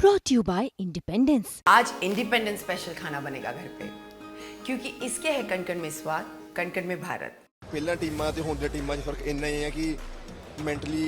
brought to you by Independence. आज independence special खाना बनेगा घर पे क्योंकि इसके है कण में स्वाद कण में भारत ਪਹਿਲਾਂ ਟੀਮਾਂ ਤੇ ਹੁਣ ਦੀਆਂ ਟੀਮਾਂ 'ਚ ਫਰਕ ਇੰਨਾ ਹੀ ਹੈ ਕਿ ਮੈਂਟਲੀ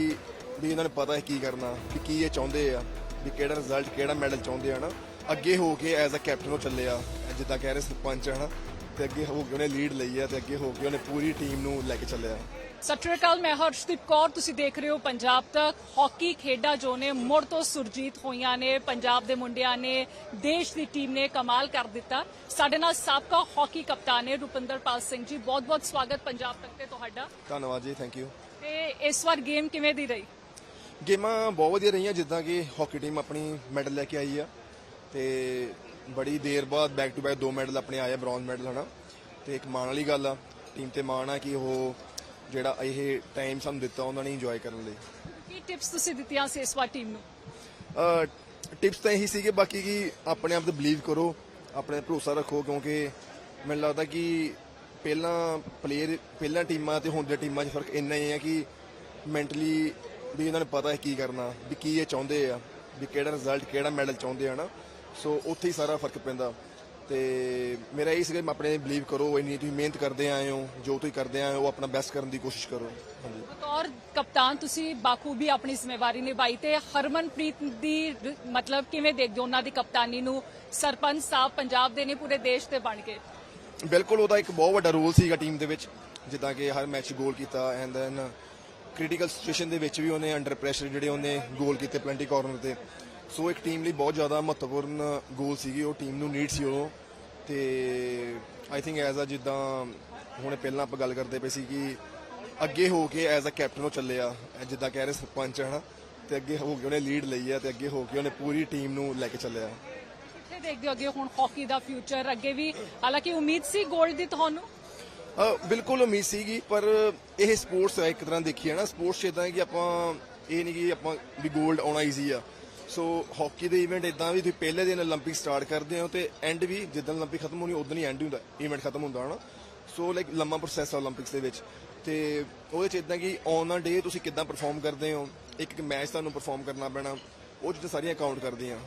ਵੀ ਇਹਨਾਂ ਨੂੰ ਪਤਾ ਹੈ ਕੀ ਕਰਨਾ ਵੀ ਕੀ ਇਹ ਚਾਹੁੰਦੇ ਆ ਵੀ ਕਿਹੜਾ ਰਿਜ਼ਲਟ ਕਿਹੜਾ ਮੈਡਲ ਚਾਹੁੰਦੇ ਆ ਨਾ ਅੱਗੇ ਹੋ ਕੇ ਐਜ਼ ਅ ਕੈਪਟਨ ਉਹ ਚੱਲੇ ਆ ਜਿੱਦਾਂ ਕਹਿ ਰਹੇ ਸਰਪੰਚ ਹਨਾ ਤੇ ਅੱਗੇ ਹੋ ਕੇ ਉਹਨੇ ਲੀਡ ਲਈ ਆ ਤੇ ਅੱਗੇ ਹੋ ਕੇ ਉਹਨੇ ਪੂਰੀ ਟੀਮ ਨੂੰ ਲੈ ਕੇ ਚੱਲਿਆ ਸਤਿ ਸ਼੍ਰੀ ਅਕਾਲ ਮੈਂ ਹਰਸ਼ਦੀਪ ਕੌਰ। ਤੁਸੀਂ ਦੇਖ ਰਹੇ ਹੋ ਪੰਜਾਬ ਤੱਕ ਹਾਕੀ ਖੇਡਾਂ ਜੋ ਨੇ ਮੁੜ ਤੋਂ ਸੁਰਜੀਤ ਹੋਈਆਂ ਨੇ। ਪੰਜਾਬ ਦੇ ਮੁੰਡਿਆਂ ਨੇ ਦੇਸ਼ ਦੀ ਟੀਮ ਨੇ ਕਮਾਲ ਕਰ ਦਿੱਤਾ। ਸਾਡੇ ਨਾਲ ਸਾਬਕਾ ਹਾਕੀ ਕਪਤਾਨ ਨੇ ਰੁਪਿੰਦਰਪਾਲ ਸਿੰਘ ਜੀ। ਬਹੁਤ-ਬਹੁਤ ਸਵਾਗਤ ਪੰਜਾਬ ਤੱਕ ਤੇ ਤੁਹਾਡਾ। ਧੰਨਵਾਦ ਜੀ ਥੈਂਕ ਯੂ ਤੇ ਇਸ ਵਾਰ ਗੇਮ ਕਿਵੇਂ ਦੀ ਰਹੀ? ਗੇਮਾਂ ਬਹੁਤ ਵਧੀਆ ਰਹੀਆਂ ਜਿੱਦਾਂ ਕਿ ਹਾਕੀ ਟੀਮ ਆਪਣੀ ਮੈਡਲ ਲੈ ਕੇ ਆਈ ਆ। ਤੇ ਬੜੀ ਦੇਰ ਬਾਅਦ ਬੈਕ ਟੂ ਬੈਕ ਦੋ ਮੈਡਲ ਆਪਣੇ ਆਏ ਬ੍ਰੌਂਜ਼ ਮੈਡਲ ਹਨਾ। ਤੇ ਇੱਕ ਮਾਣ ਵਾਲੀ ਗੱਲ ਆ ਟੀਮ ਤੇ ਮਾਣ ਆ ਕਿ ਉਹ ਜਿਹੜਾ ਇਹ ਟਾਈਮ ਸਾਨੂੰ ਦਿੱਤਾ ਉਹਨਾਂ ਨੇ ਇੰਜੋਏ ਕਰਨ ਲਈ। ਕੀ ਟਿਪਸ ਤੁਸੀਂ ਦਿੱਤੀਆਂ ਸੀ ਇਸ ਵਾਰ ਟੀਮ ਨੂੰ? ਟਿਪਸ ਤਾਂ ਇਹੀ ਸੀਗੇ ਬਾਕੀ ਕਿ ਆਪਣੇ ਆਪ ਤੇ ਬਲੀਵ ਕਰੋ ਆਪਣੇ ਤੇ ਭਰੋਸਾ ਰੱਖੋ ਕਿਉਂਕਿ ਮੈਨੂੰ ਲੱਗਦਾ ਕਿ ਪਹਿਲਾਂ ਪਲੇਅਰ ਪਹਿਲਾਂ ਟੀਮਾਂ ਤੇ ਹੁਣ ਦੀਆਂ ਟੀਮਾਂ 'ਚ ਫ਼ਰਕ ਇੰਨਾ ਹੀ ਹੈ ਕਿ ਮੈਂਟਲੀ ਵੀ ਇਹਨਾਂ ਨੂੰ ਪਤਾ ਹੈ ਕੀ ਕਰਨਾ ਵੀ ਕੀ ਇਹ ਚਾਹੁੰਦੇ ਆ ਵੀ ਕਿਹੜਾ ਰਿਜ਼ਲਟ ਕਿਹੜਾ ਮੈਡਲ ਚਾਹੁੰਦੇ ਆ ਨਾ ਸੋ ਉੱਥੇ ਹੀ ਸਾਰਾ ਫ਼ਰਕ ਪੈਂਦਾ। ਤੇ ਮੇਰਾ ਇਹ ਸੀਗਾ ਆਪਣੇ ਬਲੀਵ ਕਰੋ ਇੰਨੀ ਤੁਸੀਂ ਮਿਹਨਤ ਕਰਦੇ ਆਏ ਹੋ ਜੋ ਤੁਸੀਂ ਕਰਦੇ ਆਏ ਹੋ ਉਹ ਆਪਣਾ ਬੈਸਟ ਕਰਨ ਦੀ ਕੋਸ਼ਿਸ਼ ਕਰੋ। ਹਾਂਜੀ। ਬਤੌਰ ਕਪਤਾਨ ਤੁਸੀਂ ਬਾਖੂਬੀ ਆਪਣੀ ਜ਼ਿੰਮੇਵਾਰੀ ਨਿਭਾਈ ਤੇ ਹਰਮਨਪ੍ਰੀਤ ਦੀ ਮਤਲਬ ਕਿਵੇਂ ਦੇਖਦੇ ਹੋ ਉਹਨਾਂ ਦੀ ਕਪਤਾਨੀ ਨੂੰ? ਸਰਪੰਚ ਸਾਹਿਬ ਪੰਜਾਬ ਦੇ ਨੇ ਪੂਰੇ ਦੇਸ਼ ਤੇ ਬਣ ਕੇ। ਬਿਲਕੁਲ ਉਹਦਾ ਇੱਕ ਬਹੁਤ ਵੱਡਾ ਰੋਲ ਸੀਗਾ ਟੀਮ ਦੇ ਵਿੱਚ ਜਿੱਦਾਂ ਕਿ ਹਰ ਮੈਚ ਗੋਲ ਕੀਤਾ ਐਂਡ ਦੈਨ ਕ੍ਰਿਟੀਕਲ ਸਿਚੁਏਸ਼ਨ ਦੇ ਵਿੱਚ ਵੀ ਉਹਨੇ ਅੰਡਰ ਪ੍ਰੈਸ਼ਰ ਜਿਹੜੇ ਉਹਨੇ ਗੋਲ ਕੀਤੇ ਪਲੈਂਟੀ ਕਾਰਨਰ ਤੇ। ਸੋ ਇੱਕ ਟੀਮ ਲਈ ਬਹੁਤ ਜ਼ਿਆਦਾ ਮਹੱਤਵਪੂਰਨ ਗੋਲ ਸੀਗੀ ਉਹ ਟੀਮ ਨੂੰ ਨੀਡ ਸੀ ਉਹ ਤੇ ਆਈ ਥਿੰਕ ਐਜ਼ ਅ ਜਿੱਦਾਂ ਹੁਣ ਪਹਿਲਾਂ ਆਪਾਂ ਗੱਲ ਕਰਦੇ ਪਏ ਸੀ ਕਿ ਅੱਗੇ ਹੋ ਕੇ ਐਜ਼ ਅ ਕੈਪਟਨ ਉਹ ਚੱਲੇ ਆ ਜਿੱਦਾਂ ਕਹਿ ਰਹੇ ਸਰਪੰਚ ਹਨਾ। ਤੇ ਅੱਗੇ ਹੋ ਕੇ ਉਹਨੇ ਲੀਡ ਲਈ ਆ ਤੇ ਅੱਗੇ ਹੋ ਕੇ ਉਹਨੇ ਪੂਰੀ ਟੀਮ ਨੂੰ ਲੈ ਕੇ ਚੱਲਿਆ। ਕਿੱਥੇ ਦੇਖਦੇ ਹੋ ਅੱਗੇ ਹੁਣ ਹਾਕੀ ਦਾ ਫਿਊਚਰ ਅੱਗੇ ਵੀ ਹਾਲਾਂਕਿ ਉਮੀਦ ਸੀ 골ਡ ਦੀ ਤੁਹਾਨੂੰ? ਬਿਲਕੁਲ ਉਮੀਦ ਸੀਗੀ ਪਰ ਇਹ ਸਪੋਰਟਸ ਹੈ ਇੱਕ ਤਰ੍ਹਾਂ ਦੇਖੀਏ ਨਾ। ਸਪੋਰਟਸ ਇਦਾਂ ਕਿ ਆਪਾਂ ਇਹ ਨਹੀਂ ਕਿ ਆਪਾਂ ਵੀ 골ਡ ਆਉਣਾ ਈਜ਼ੀ ਆ। ਸੋ ਹਾਕੀ ਦੇ ਇਵੈਂਟ ਇਦਾਂ ਵੀ ਤੁਸੀਂ ਪਹਿਲੇ ਦਿਨ 올림픽 ਸਟਾਰਟ ਕਰਦੇ ਹੋ ਤੇ ਐਂਡ ਵੀ ਜਿੱਦਾਂ 올림픽 ਖਤਮ ਹੋਣੀ ਉਦੋਂ ਹੀ ਐਂਡ ਹੁੰਦਾ ਇਵੈਂਟ ਖਤਮ ਹੁੰਦਾ, ਹਨਾ? ਸੋ ਲਾਈਕ ਲੰਮਾ ਪ੍ਰੋਸੈਸ ਹੈ 올림픽ਸ ਦੇ ਵਿੱਚ। ਤੇ ਉਹਦੇ ਚ ਇਦਾਂ ਕਿ ਔਨ ਦਾ ਡੇ ਤੁਸੀਂ ਕਿੱਦਾਂ ਪਰਫਾਰਮ ਕਰਦੇ ਹੋ? ਇੱਕ ਇੱਕ ਮੈਚ ਤੁਹਾਨੂੰ ਪਰਫਾਰਮ ਕਰਨਾ ਪੈਣਾ, ਉਹ ਚੀਜ਼ਾਂ ਸਾਰੀਆਂ ਕਾਊਂਟ ਕਰਦੀਆਂ।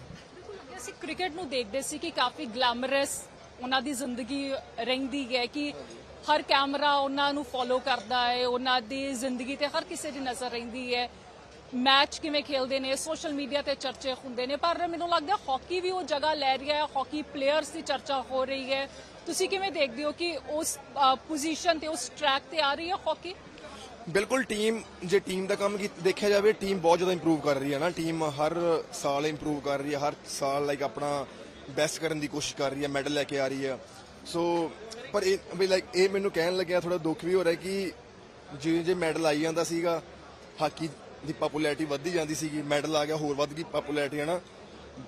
ਅਸੀਂ ਕ੍ਰਿਕਟ ਨੂੰ ਦੇਖਦੇ ਸੀ ਕਿ ਕਾਫੀ ਗਲੈਮਰਸ ਉਹਨਾਂ ਦੀ ਜ਼ਿੰਦਗੀ ਰਹਿੰਦੀ ਹੈ ਕਿ ਹਰ ਕੈਮਰਾ ਉਹਨਾਂ ਨੂੰ ਫੋਲੋ ਕਰਦਾ ਹੈ, ਉਹਨਾਂ ਦੀ ਜ਼ਿੰਦਗੀ ਤੇ ਹਰ ਕਿਸੇ ਦੀ ਨਜ਼ਰ ਰਹਿੰਦੀ ਹੈ। ਮੈਚ ਕਿਵੇਂ ਖੇਲਦੇ ਨੇ, ਸੋਸ਼ਲ ਮੀਡੀਆ ਤੇ ਚਰਚੇ ਹੁੰਦੇ ਨੇ, ਪਰ ਮੈਨੂੰ ਲੱਗਦਾ ਹਾਕੀ ਵੀ ਉਹ ਜਗ੍ਹਾ ਲੈ ਰਿਹਾ ਹੈ, ਹਾਕੀ ਪਲੇਅਰਸ ਦੀ ਚਰਚਾ ਹੋ ਰਹੀ ਹੈ। ਤੁਸੀਂ ਕਿਵੇਂ ਦੇਖਦੇ ਹੋ ਕਿ ਉਸ ਪੋਜੀਸ਼ਨ ਤੇ, ਉਸ ਟਰੈਕ ਤੇ ਆ ਰਹੀ ਹੈ ਹਾਕੀ? ਬਿਲਕੁਲ ਟੀਮ ਜੇ ਟੀਮ ਦਾ ਕੰਮ ਦੇਖਿਆ ਜਾਵੇ ਟੀਮ ਬਹੁਤ ਜ਼ਿਆਦਾ ਇੰਪਰੂਵ ਕਰ ਰਹੀ ਹੈ ਨਾ। ਟੀਮ ਹਰ ਸਾਲ ਇੰਪਰੂਵ ਕਰ ਰਹੀ ਹੈ, ਹਰ ਸਾਲ ਲਾਈਕ ਆਪਣਾ ਬੈਸਟ ਕਰਨ ਦੀ ਕੋਸ਼ਿਸ਼ ਕਰ ਰਹੀ ਹੈ ਮੈਡਲ ਲੈ ਕੇ ਆ ਰਹੀ ਹੈ। ਸੋ ਪਰ ਇਹ, ਵੀ ਲਾਈਕ ਇਹ ਮੈਨੂੰ ਕਹਿਣ ਲੱਗਿਆ ਥੋੜਾ ਦੁੱਖ ਵੀ ਹੋ ਰਿਹਾ ਕਿ ਜਿਵੇਂ ਜੇ ਮੈਡਲ ਆਈ ਜਾਂਦਾ ਸੀਗਾ, ਹਾਕੀ ਦੀ ਪਪੂਲੈਰਿਟੀ ਵੱਧਦੀ ਜਾਂਦੀ ਸੀਗੀ ਮੈਡਲ ਆ ਗਿਆ ਹੋਰ ਵੱਧ ਗਈ ਪਪੂਲੈਰਿਟੀ ਹਨਾ?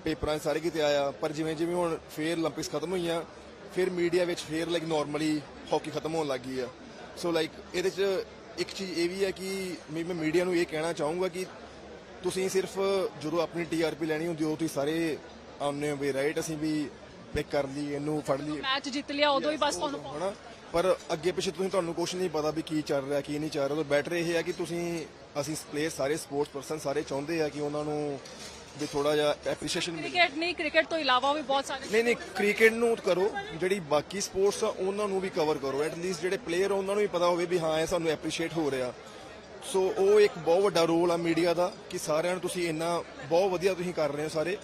ਪੇਪਰਾਂ 'ਚ ਸਾਰੇ ਕਿਤੇ ਆਇਆ ਪਰ ਜਿਵੇਂ ਜਿਵੇਂ ਹੁਣ ਫੇਰ 올림픽ਸ ਖਤਮ ਹੋਈਆਂ ਫਿਰ ਮੀਡੀਆ ਵਿੱਚ ਫੇਰ ਲਾਈਕ ਨਾਰਮਲੀ ਹਾਕੀ ਖਤਮ ਹੋਣ ਲੱਗ ਗਈ ਆ। ਸੋ ਲਾਈਕ ਇਹਦੇ 'ਚ ਇੱਕ ਚੀਜ਼ ਇਹ ਵੀ ਹੈ ਕਿ ਮੈਂ ਮੀਡੀਆ ਨੂੰ ਇਹ ਕਹਿਣਾ ਚਾਹੂੰਗਾ ਕਿ ਤੁਸੀਂ ਸਿਰਫ ਜਦੋਂ ਆਪਣੀ ਟੀਆਰਪੀ ਲੈਣੀ ਹੁੰਦੀ ਉਹ ਤੁਸੀਂ ਸਾਰੇ ਆਉਂਦੇ ਹੋ ਵੀ ਰਾਈਟ ਅਸੀਂ ਵੀ ਪਿਕ ਕਰ ਲਈ ਇਹਨੂੰ ਫੜ ਲਈ ਮੈਚ ਜਿੱਤ ਲਿਆ ਉਦੋਂ ਹੀ ਬਸ ਤੁਹਾਨੂੰ ਹਨਾ? ਪਰ ਅੱਗੇ ਪਿੱਛੇ ਤੁਸੀਂ ਤੁਹਾਨੂੰ ਕੁਝ ਨਹੀਂ ਪਤਾ ਵੀ ਕੀ ਚੱਲ ਰਿਹਾ ਕੀ ਨਹੀਂ ਚੱਲ ਰਿਹਾ। ਤਾਂ ਬੈਟਰ ਇਹ ਹੈ ਕਿ ਤੁਸੀਂ ਅਸੀਂ ਪਲੇਅਰ ਸਾਰੇ ਸਪੋਰਟਸ ਪਰਸਨ ਸਾਰੇ ਚਾਹੁੰਦੇ ਆ ਕਿ ਉਹਨਾਂ ਨੂੰ ਵੀ ਥੋੜਾ ਜਿਹਾ ਐਪਰੀਸ਼ੀਏਸ਼ਨ ਮਿਲੇ। ਕ੍ਰਿਕਟ ਨਹੀਂ ਕ੍ਰਿਕਟ ਤੋਂ ਇਲਾਵਾ ਵੀ ਬਹੁਤ ਸਾਰੇ ਨਹੀਂ ਨਹੀਂ ਕ੍ਰਿਕਟ ਨੂੰ ਕਰੋ ਜਿਹੜੀ ਬਾਕੀ ਸਪੋਰਟਸ ਆ ਉਹਨਾਂ ਨੂੰ ਵੀ ਕਵਰ ਕਰੋ। ਐਟ ਲੀਸਟ ਜਿਹੜੇ ਪਲੇਅਰ ਉਹਨਾਂ ਨੂੰ ਵੀ ਪਤਾ ਹੋਵੇ ਵੀ ਹਾਂ ਇਹ ਸਾਨੂੰ ਐਪਰੀਸ਼ੀਏਟ ਹੋ ਰਿਹਾ। ਸੋ ਉਹ ਇੱਕ ਬਹੁਤ ਵੱਡਾ ਰੋਲ ਆ ਮੀਡੀਆ ਦਾ ਕਿ ਸਾਰਿਆਂ ਨੂੰ ਤੁਸੀਂ ਇੰਨਾ ਬਹੁਤ ਵਧੀਆ ਤੁਸੀਂ ਕਰ ਰਹੇ ਹੋ ਸਾਰੇ।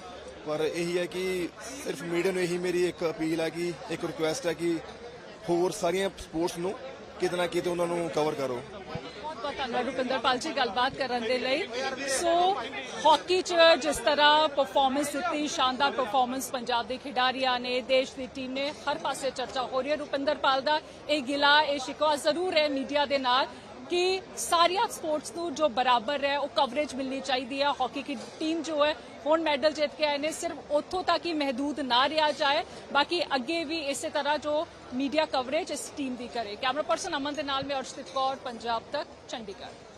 ਪਰ ਇਹੀ ਹੈ ਕਿ ਸਿਰਫ ਮੀਡੀਆ ਨੂੰ ਇਹੀ ਮੇਰੀ ਇੱਕ ਅਪੀਲ ਹੈ ਕਿ ਇੱਕ ਰਿਕੁਐਸਟ ਹੈ ਕਿ ਹੋਰ ਸਾਰੀਆਂ ਸਪੋਰਟਸ ਨੂੰ ਕਿਤੇ ਨਾ ਕਿਤੇ ਉਹਨਾਂ ਨੂੰ ਕਵਰ ਕਰੋ। ਬਹੁਤ ਧੰਨਵਾਦ ਰੁਪਿੰਦਰਪਾਲ ਜੀ ਗੱਲਬਾਤ ਕਰਨ ਦੇ ਲਈ। ਸੋ ਹਾਕੀ 'ਚ ਜਿਸ ਤਰ੍ਹਾਂ ਪਰਫਾਰਮੈਂਸ ਦਿੱਤੀ, ਸ਼ਾਨਦਾਰ ਪਰਫਾਰਮੈਂਸ ਪੰਜਾਬ ਦੇ ਖਿਡਾਰੀਆਂ ਨੇ, ਦੇਸ਼ ਦੀ ਟੀਮ ਨੇ, ਹਰ ਪਾਸੇ ਚਰਚਾ ਹੋ ਰਹੀ ਹੈ। ਰੁਪਿੰਦਰਪਾਲ ਦਾ ਇਹ ਗਿਲਾ, ਇਹ ਸ਼ਿਕਵਾ ਜ਼ਰੂਰ ਹੈ ਮੀਡੀਆ ਦੇ ਨਾਲ। ਕਿ ਸਾਰੀਆਂ ਸਪੋਰਟਸ ਨੂੰ ਜੋ ਬਰਾਬਰ ਹੈ, ਉਹ ਕਵਰੇਜ ਮਿਲਣੀ ਚਾਹੀਦੀ ਹੈ। ਹਾਕੀ ਦੀ ਟੀਮ ਜੋ ਹੈ, ਹੁਣ ਮੈਡਲ ਜਿੱਤ ਕੇ ਆਏ ਨੇ, ਸਿਰਫ ਉੱਥੋਂ ਤੱਕ ਹੀ ਮਹਦੂਦ ਨਾ ਰਿਹਾ ਜਾਏ। ਬਾਕੀ ਅੱਗੇ ਵੀ ਇਸੇ ਤਰ੍ਹਾਂ ਜੋ ਮੀਡੀਆ ਕਵਰੇਜ ਇਸ ਟੀਮ ਦੀ ਕਰੇ। ਕੈਮਰਾ ਪਰਸਨ ਅਮਨ ਦੇ ਨਾਲ, ਮੈਂ ਅਰਸ਼ਦੀਪ ਕੌਰ, ਪੰਜਾਬ ਤੱਕ, ਚੰਡੀਗੜ੍ਹ।